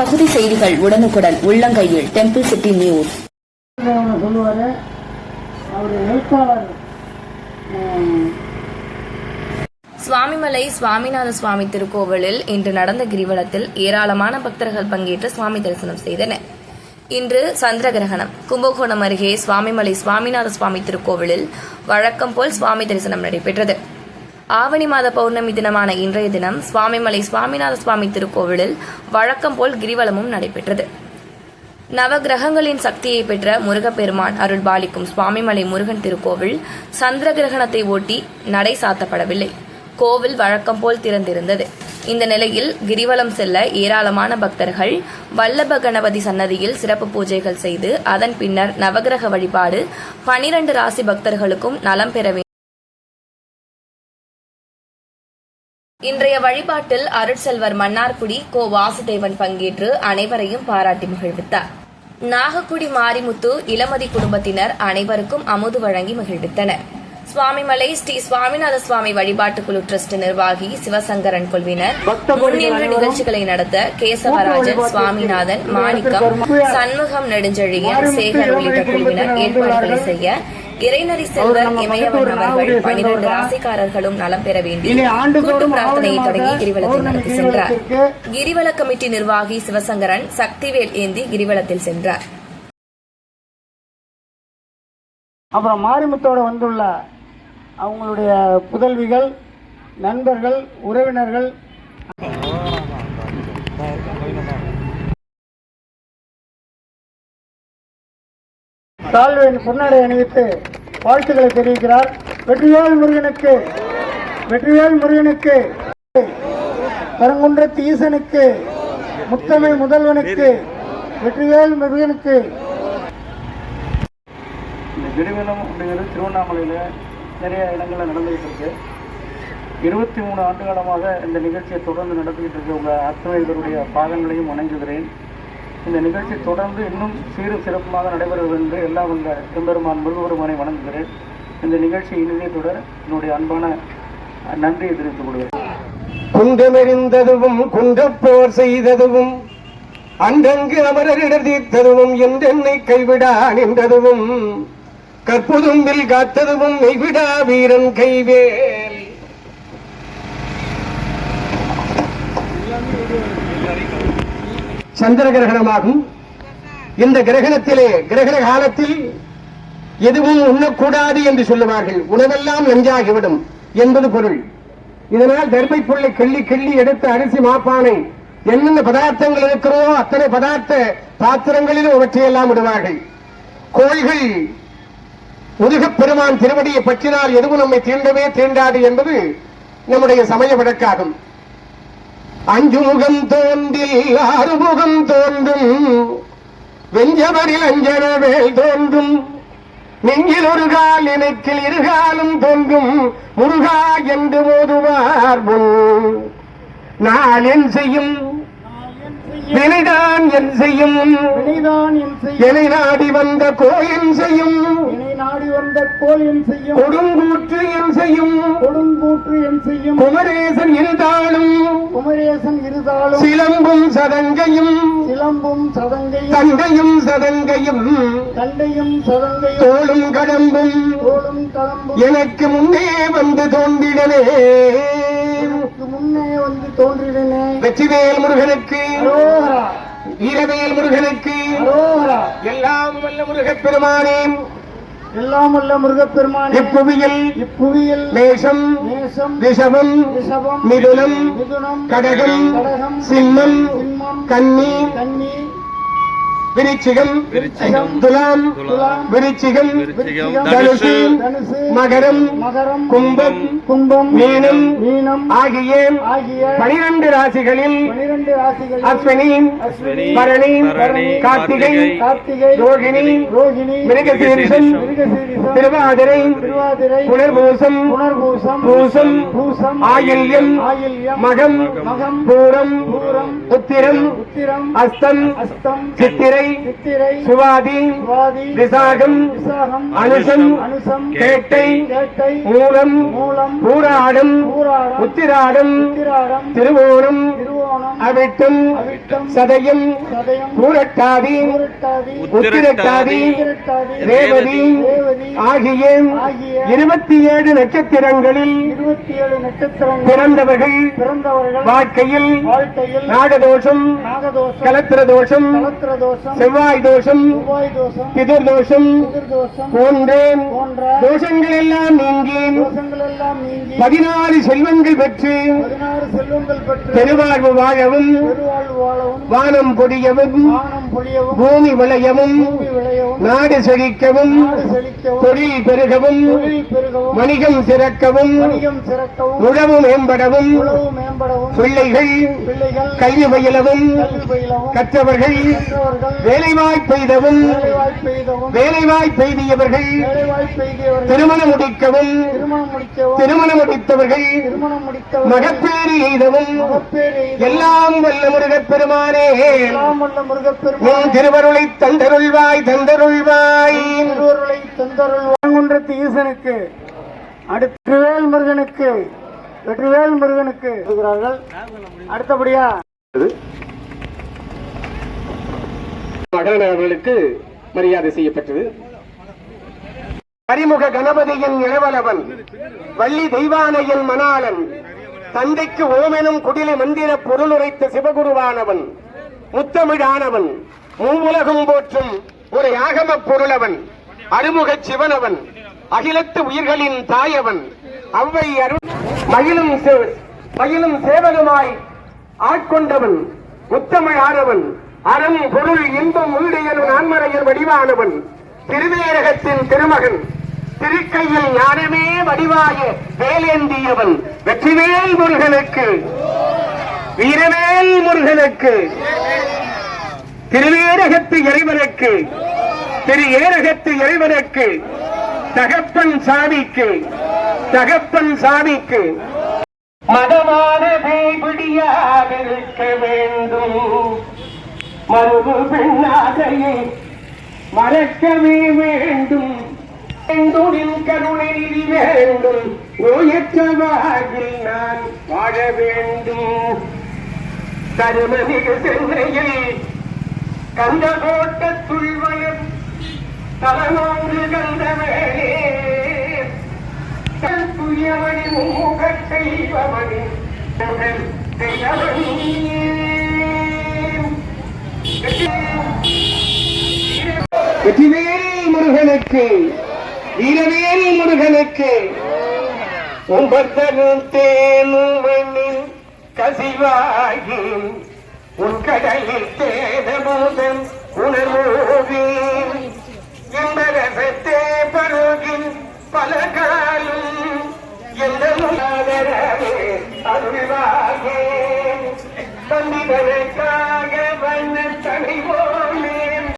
பகுதி செய்திகள் உடனுக்குடன் உள்ளங்கையில் டெம்பிள் சிட்டி நியூஸ் சொல்லுவார் அவர் எழுத்தாளர் சுவாமிமலை சுவாமிநாத சுவாமி திருக்கோவிலில் இன்று நடந்த கிரிவலத்தில் ஏராளமான பக்தர்கள் பங்கேற்று சுவாமி தரிசனம் செய்தனர். இன்று சந்திர கிரகணம் கும்பகோணம் அருகே சுவாமிமலை சுவாமிநாத சுவாமி திருக்கோவிலில் வழக்கம் போல் சுவாமி தரிசனம் நடைபெற்றது. ஆவணி மாத பௌர்ணமி தினமான இன்றைய தினம் சுவாமிமலை சுவாமிநாத சுவாமி திருக்கோவிலில் வழக்கம் போல் கிரிவலமும் நடைபெற்றது. நவகிரகங்களின் சக்தியை பெற்ற முருகப்பெருமான் அருள் பாலிக்கும் சுவாமிமலை முருகன் திருக்கோவில் சந்திர கிரகணத்தை ஒட்டி நடை சாத்தப்படவில்லை. கோவில் வழக்கம் போல் திறந்திருந்தது. இந்த நிலையில் கிரிவலம் செல்ல ஏராளமான பக்தர்கள் வல்லப கணபதி சன்னதியில் சிறப்பு பூஜைகள் செய்து அதன் பின்னர் நவகிரக வழிபாடு பனிரண்டு ராசி பக்தர்களுக்கும் நலம் பெற இன்றைய வழிபாட்டில் அருட்செல்வர் மன்னார்குடி கோ வாசுதேவன் பங்கேற்று அனைவரையும் பாராட்டி மகிழ்வித்தார். நாகக்குடி மாரிமுத்து இளமதி குடும்பத்தினர் அனைவருக்கும் அமுது வழங்கி மகிழ்வித்தனர். சுவாமிமலை ஸ்ரீ சுவாமிநாத சுவாமி வழிபாட்டு குழு டிரஸ்ட் நிர்வாகி சிவசங்கரன் குழுவினர் முன்னின்று நிகழ்ச்சிகளை நடத்த கேசவராஜன் சுவாமிநாதன் மாணிக்கம் சண்முகம் நெடுஞ்செழியன் சேகர் உள்ளிட்ட குழுவினர் ஏற்பாடுகளை செய்ய இறைநறி செல்வர் இமயவன் அவர்கள் பனிரெண்டு ராசிக்காரர்களும் நலம் பெற வேண்டி கூட்டு பிரார்த்தனையை தொடங்கி ஆவணி கிரிவலத்தை மாத நடத்தி சென்றார் கிரிவல கமிட்டி நிர்வாகி சிவசங்கரன் சக்திவேல் ஏந்தி கிரிவலத்தில் சென்றார். அப்புறம் மாரிமுத்தோட வந்துள்ள அவங்களுடைய புதல்விகள் நண்பர்கள் உறவினர்கள் தாழ்வின் பொன்னடை அணிவித்து வாழ்த்துக்களை தெரிவிக்கிறார். வெற்றிவேல் முருகனுக்கு வெற்றிவேல் முருகனுக்கு கரங்குன்றத்து ஈசனுக்கு முத்தமிழ் முதல்வனுக்கு வெற்றிவேல் முருகனுக்கு. இந்த கிரிவலம் அப்படிங்கிறது திருவண்ணாமலையில் நிறைய இடங்களில் நடந்துகிட்டு இருக்கு இருபத்தி மூணு ஆண்டு காலமாக இந்த நிகழ்ச்சியை தொடர்ந்து நடந்துகிட்டு இருக்கு உங்கள் அத்தனை இதனுடைய பாதங்களையும் வணங்குகிறேன். இந்த நிகழ்ச்சி தொடர்ந்து இன்னும் சீரும் சிறப்புமாக நடைபெறுவது என்று எல்லாம் உள்ள எம்பெருமான் முருகபெருமானை வணங்குகிறேன். இந்த நிகழ்ச்சி இனிதே தொடர் என்னுடைய அன்பான நன்றியை தெரிவித்துக் கொள்கிறேன். குண்டமெறிந்ததுவும் குண்டப்போர் செய்ததுவும் அன்றங்கு அமரரிடர் தீர்த்ததுவும் என்றென்னை கைவிடா நின்றதுவும் கற்புதும்பில் காத்ததுவும் மெய்விடா வீரன் கைவே. சந்திர கிரகணமாகும் இந்த கிரகணத்திலே கிரகண காலத்தில் எதுவும் உண்ணக்கூடாது என்று சொல்லுவார்கள். உணவெல்லாம் நஞ்சாகிவிடும் என்பது பொருள். இதனால் தர்மை பொருளை கிள்ளி கிள்ளி எடுத்த அரிசி மாப்பானை என்னென்ன பதார்த்தங்கள் இருக்கிறதோ அத்தனை பதார்த்த பாத்திரங்களிலும் அவற்றையெல்லாம் விடுவார்கள். கோள்கள் முருகப் பெருமான் திருவடியை பற்றினால் எதுவும் நம்மை தீண்டவே தீண்டாது என்பது நம்முடைய சமய வழக்காகும் அஞ்சு முகம் தோன்றில் ஆறு முகம் தோன்றும். வெஞ்சவரில் அஞ்சன வேல் தோன்றும். நெஞ்சில் ஒரு கால் இணைக்கில் இருகாலும் தோன்றும். முருகா என்று ஓதுவார் நாளின் செய்யும் வினைதான் என் செய்யும். என் நாடி வந்த கோயன் செய்யும். நாடி வந்த என் செய்யும். கொடுங்கூற்று என் செய்யும். கொடுங்கூற்று என் செய்யும். குமரேசன் இருந்தாலும் குமரேசன் இருதாலும் சிலம்பும் சதங்கையும். சிலம்பும் சதங்கையும். தண்டையும் சதங்கையும். தண்டையும் சதங்கையும். தோளும் கடம்பும். தோளும் கலம்பும் எனக்கு முன்னே வந்து தோன்றிடவே. எனக்கு முன்னே வந்து தோன்றினே வெற்றிவேல் முருகனுக்கு வீரவேல் முருகனுக்கு எல்லாம் வல்ல முருகப் பெருமானே எல்லாம் உள்ள முருகப்பெருமானே. இப்புவியில் இப்புவியில் மேஷம் ரிஷபம் ரிஷபம் மிதுனம் மிதுனம் கடகம் கடகம் சிம்மம் சிம்மம் கன்னி கன்னி விருச்சிகம் துலாம் விருச்சிகம் தனுசு மகரம் மகரம் கும்பம் கும்பம் மீனம் மீனம் ஆகிய ஆகிய பனிரெண்டு ராசிகளில் அஸ்வினி பரணி கார்த்திகை கார்த்திகை ரோகிணி ரோகிணி மிருகசீரிஷம் திருவாதிரை திருவாதிரை புனர்பூசம் புனர்பூசம் பூசம் பூசம் ஆயில்யம் ஆயில்யம் மகம் மகம் பூரம் பூரம் உத்திரம் உத்திரம் அஸ்தம் அஸ்தம் சித்திரை சித்திரை சுவாதி விசாகம் அனுசம் கேட்டை மூலம் பூராடம் உத்திராடம் திருவோணம் அவிட்டம் சதயம் பூரட்டாதி உத்திரட்டாதி ரேவதி ஆகிய இருபத்தி ஏழு நட்சத்திரங்களில் பிறந்தவர்கள் வாழ்க்கையில் நாகதோஷம் நாகதோஷம் கலத்திர தோஷம் கலத்திர தோஷம் செவ்வாய் தோஷம் பிதிர் தோஷம் போன்ற தோஷங்கள் எல்லாம் நீங்கி பதினாறு செல்வங்கள் பெற்று பெருவாழ்வு வாழவும் வானம் பொடியவும் பூமி விளையவும் நாடு செழிக்கவும் தொழில் பெருகவும் வணிகம் சிறக்கவும் உழவு மேம்படவும் பிள்ளைகள் கல்வி பயிலவும் கற்றவர்கள் கற்றவர்கள் வேலைவாய்ப்பு எய்தவும் வேலைவாய்ப்பு எய்தவும் வேலைவாய்ப்பு எய்தியவர்கள் வேலைவாய்ப்பு எய்தியவர்கள் திருமணம் முடிக்கவும் திருமணம் முடித்தவர்கள் மகப்பேறு எய்தவும் எல்லாம் வல்ல முருகப் பெருமானே. எல்லாம் வல்ல முருகப்பெருமான் உன் திருவருளை தந்தருள்வாய் தந்தருள்வாய். திருவருளை தந்தருள் வாங்குன்றத்து ஈசனுக்கு அடுத்து வேல் முருகனுக்கு வெற்றிவேல் முருகனுக்கு அடுத்தபடியா? மகன் அவர்களுக்கு மரியாதை செய்யப்பட்டது. அறிமுக கணபதியின் இளவலவன் வள்ளி தெய்வானையின் மணாளன் தந்தைக்கு ஓமெனும் குடிலை மந்திர பொருளுரைத்த சிவகுருவானவன் முத்தமிழானவன் மூவுலகம் போற்றும் ஒரு யாகம பொருளவன் அருமுகச் சிவனவன் அகிலத்து உயிர்களின் தாயவன் அவ்வை அருள் மகிழும் சே- மகிழும் சேவகமாய் ஆட்கொண்டவன் முத்தமிழானவன் அறம் பொருள் இன்பம் உள்ளியலும் நான்மறையில் வடிவானவன் திருவேரகத்தின் திருமகன் திருக்கையில் ஞானமே வடிவாய வேலேந்தியவன் வெற்றிவேல் முருகனுக்கு. வீரவேல் முருகனுக்கு திருவேரகத்து இறைவனுக்கு திரு ஏரகத்து இறைவனுக்கு தகப்பன் சாமிக்கு தகப்பன் சாமிக்கு. மதமான பேய்பிடியாதிருக்க வேண்டும். மறுபு பெண்ணாதையை மறக்கவே வேண்டும். பெண்துடின் கருணை நிதி வேண்டும். நோயற்ற வாழ்வில் நான் வாழ வேண்டும். தருமமிகு சென்னையில் கந்த கோட்டத்துள் வளர் தலனோங்கு கந்தவேலே துயமணி முகத்தை பவனி வெற்றிவேல் முருகனுக்கு வீரவேல் முருகனுக்கு ஒன்பத்தரும் தேனும் மண்ணில் கசிவாகி உன் கடலில் தேனமோதன் உணர்வோகி